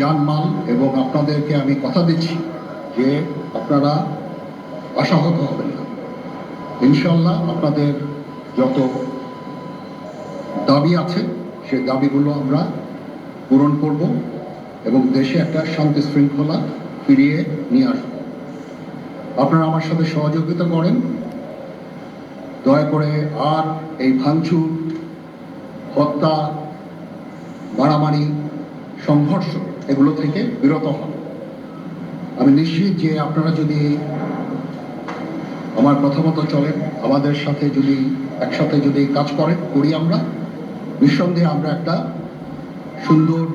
জানমাল এবং আপনাদেরকে আমি কথা দিচ্ছি যে আপনারা আশাহত হবেন না। ইনশাল্লাহ আপনাদের যত দাবি আছে, সেই দাবিগুলো আমরা পূরণ করব এবং দেশে একটা শান্তি শৃঙ্খলা ফিরিয়ে নিয়ে আসব। আপনারা আমার সাথে সহযোগিতা করেন। দয়া করে আর এই ভাঙচুর, হত্যা, মারামারি, সংঘর্ষ এগুলো থেকে বিরত হন। আমি নিশ্চিত যে আপনারা যদি আমার কথা মতো চলেন, আমাদের সাথে যদি, একসাথে যদি কাজ করেন, করি আমরা, নিঃসন্দেহে আমরা একটা সুন্দর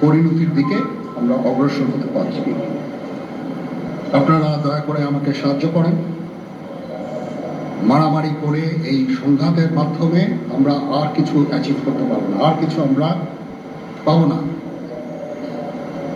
পরিণতির দিকে আমরা অগ্রসর হতে পারছি। আপনারা দয়া করে আমাকে সাহায্য করেন। মারামারি করে এই সংঘাতের মাধ্যমে আমরা আর কিছু অ্যাচিভ করতে পারব না, আর কিছু আমরা পাবো না।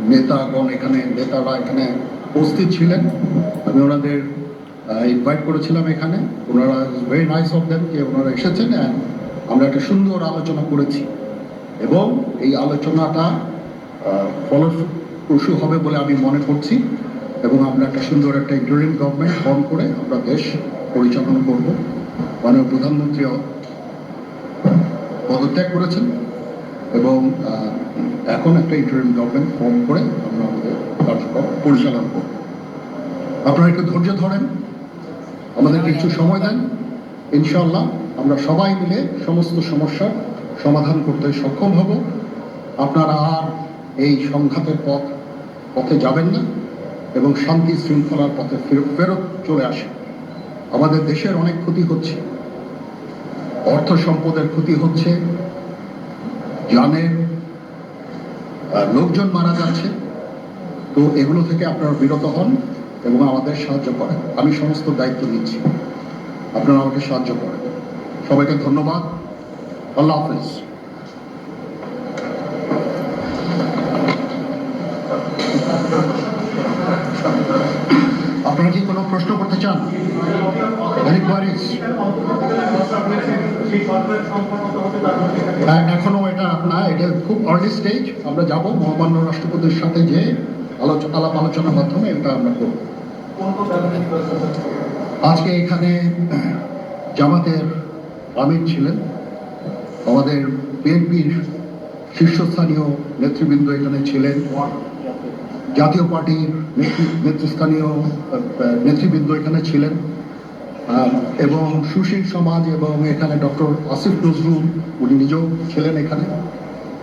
নেতাগণ এখানে, নেতারা এখানে উপস্থিত ছিলেন। আমি ওনাদের ইনভাইট করেছিলাম এখানে। ওনারা ভেরি নাইস অফ দেম যে ওনারা এসেছেন আমরা একটা সুন্দর আলোচনা করেছি। এবং এই আলোচনাটা ফলপ্রসূ হবে বলে আমি মনে করছি। এবং আমরা একটা সুন্দর একটা ইন্টারিম গভর্নমেন্ট ফর্ম করে আমরা দেশ পরিচালনা করব। মাননীয় প্রধানমন্ত্রী পদত্যাগ করেছেন। এবং এখন একটা ইন্টারিম গভর্নমেন্ট ফর্ম করে আমরা আমাদের কার্যক্রম পরিচালনা করব। আপনারা একটু ধৈর্য ধরেন। আমাদেরকে কিছু সময় দেন। ইনশাল্লাহ আমরা সবাই মিলে সমস্ত সমস্যার সমাধান করতে সক্ষম হব। আপনারা আর এই সংঘাতের পথ, পথে যাবেন না এবং শান্তি শৃঙ্খলার পথে ফের- ফেরত চলে আসেন। আমাদের দেশের অনেক ক্ষতি হচ্ছে। অর্থ সম্পদের ক্ষতি হচ্ছে। আহ, লোকজন মারা যাচ্ছে তো এগুলো থেকে আপনারা বিরত হন এবং আমাদের সাহায্য করেন। আমি সমস্ত দায়িত্ব নিচ্ছি। আপনারা আমাকে সাহায্য করেন। সবাইকে ধন্যবাদ। আল্লাহ হাফিজ। আপনারা কি কোনো প্রশ্ন করতে চান? হ্যাঁ, এখনও এটা খুব আর্লি স্টেজ আমরা যাব মহামান্য রাষ্ট্রপতির সাথে যে আলোচনা আলাপ আলোচনার মাধ্যমে এটা আমরা করব। আজকে এখানে জামাতের আমির ছিলেন। আমাদের বিএনপির শীর্ষস্থানীয় নেতৃবৃন্দ এখানে ছিলেন। জাতীয় পার্টির নেতৃ- নেতৃস্থানীয় নেতৃবৃন্দ এখানে ছিলেন। এবং সুশীল সমাজ এবং এখানে ডক্টর আসিফ নজরুল উনি নিজেও ছিলেন এখানে।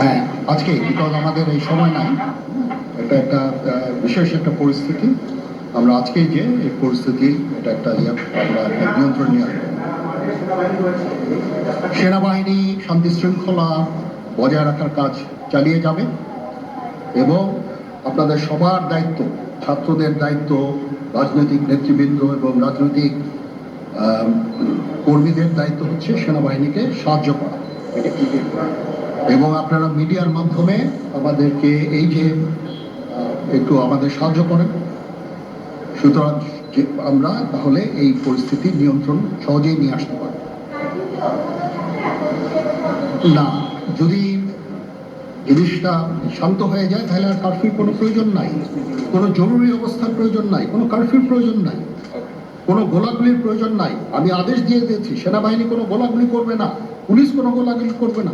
হ্যাঁ আজকে বিকজ আমাদের এই সময় নাই, এটা একটা বিশেষ একটা পরিস্থিতি। আমরা আজকেই যে এই পরিস্থিতি, এটা একটা ইয়ে আমরা নিয়ন্ত্রণ নিয়ে সেনাবাহিনী শান্তি শৃঙ্খলা বজায় রাখার কাজ চালিয়ে যাবে এবং আপনাদের সবার দায়িত্ব, ছাত্রদের দায়িত্ব, রাজনৈতিক নেতৃবৃন্দ এবং রাজনৈতিক কর্মীদের দায়িত্ব হচ্ছে সেনাবাহিনীকে সাহায্য করা। এবং আপনারা মিডিয়ার মাধ্যমে আমাদেরকে এই যে একটু আমাদের সাহায্য করেন। সুতরাং আমরা তাহলে এই পরিস্থিতি নিয়ন্ত্রণ সহজেই নিয়ে আসতে পারি। না, যদি জিনিসটা শান্ত হয়ে যায়, তাহলে আর কারফিউর কোনো প্রয়োজন নাই। কোনো জরুরি অবস্থার প্রয়োজন নাই, কোনো কারফিউর প্রয়োজন নাই। কোনো গোলাগুলির প্রয়োজন নাই। আমি আদেশ দিয়ে দিয়েছি, সেনাবাহিনী কোনো গোলাগুলি করবে না, পুলিশ কোনো গোলাগুলি করবে না।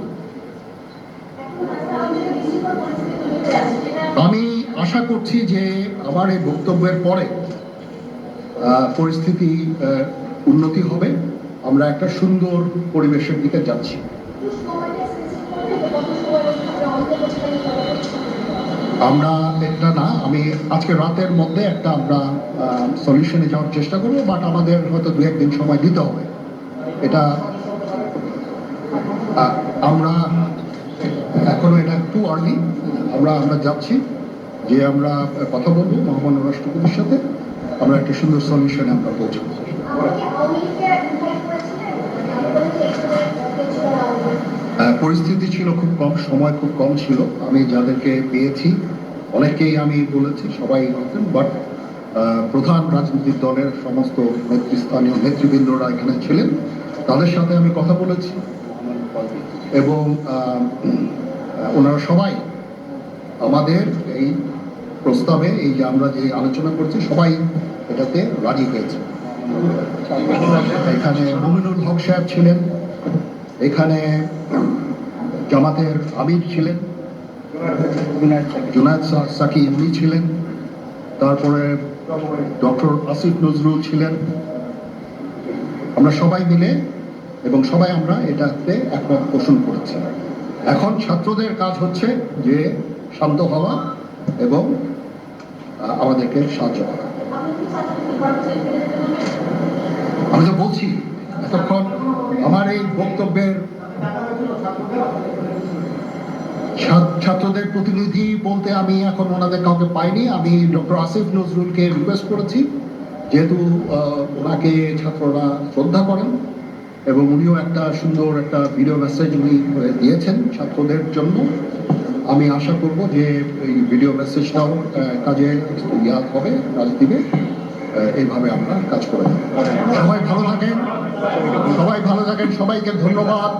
আমি আশা করছি যে আমার এই বক্তব্যের পরে পরিস্থিতি উন্নতি হবে। আমরা একটা সুন্দর পরিবেশের দিকে যাচ্ছি। আমরা এটা না, আমি আজকে রাতের মধ্যে একটা আমরা সলিউশনে যাওয়ার চেষ্টা করব বাট আমাদের হয়তো দু একদিন সময় দিতে হবে। এটা আমরা এখনও এটা একটু আর্লি আমরা আমরা যাচ্ছি, যে আমরা কথা বলব মহামান্য রাষ্ট্রপতির সাথে, আমরা একটা সুন্দর সলিউশনে আমরা পৌঁছাবো। পরিস্থিতি ছিল খুব কম, সময় খুব কম ছিল। আমি যাদেরকে পেয়েছি অনেককেই আমি বলেছি, সবাই আছেন বাট প্রধান রাজনৈতিক দলের সমস্ত নেতৃস্থানীয় নেতৃবৃন্দরা এখানে ছিলেন। তাদের সাথে আমি কথা বলেছি এবং ওনারা সবাই আমাদের এই প্রস্তাবে, এই যে আমরা যে আলোচনা করছি, সবাই এটাতে রাজি হয়েছে। এখানে মুমিনুল হক সাহেব ছিলেন এখানে জামাতের আমির ছিলেন, জুনায়দ সাকি উনি ছিলেন, তারপরে ডক্টর আসিফ নজরুল ছিলেন আমরা সবাই মিলে, এবং সবাই আমরা এটাতে একমত পোষণ করেছি এখন ছাত্রদের কাজ হচ্ছে যে শান্ত হওয়া এবং আমাদেরকে সাহায্য করা? আমি তো বলছি, এতক্ষণ বক্তব্যের ছাত্রদের প্রতিনিধি বলতে আমি এখন ওনাদের কাউকে পাইনি, আমি ডক্টর আসিফ নজরুলকে রিকোয়েস্ট করেছি, যেহেতু ওনাকে ছাত্ররা শ্রদ্ধা করেন এবং উনিও একটা সুন্দর একটা ভিডিও মেসেজ উনি দিয়েছেন ছাত্রদের জন্য। আমি আশা করব যে এই ভিডিও মেসেজটাও কাজে ইয়া হবে, কাজ দিবে। এইভাবে আমরা কাজ করে। সবাই ভালো থাকেন, সবাই ভালো থাকেন, সবাইকে ধন্যবাদ।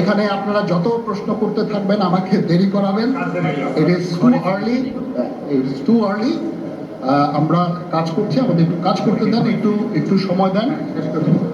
এখানে আপনারা যত প্রশ্ন করতে থাকবেন, আমাকে দেরি করাবেন। It is too early it is too early আমরা কাজ করছি, আমাদের একটু কাজ করতে দেন, একটু একটু সময় দেন।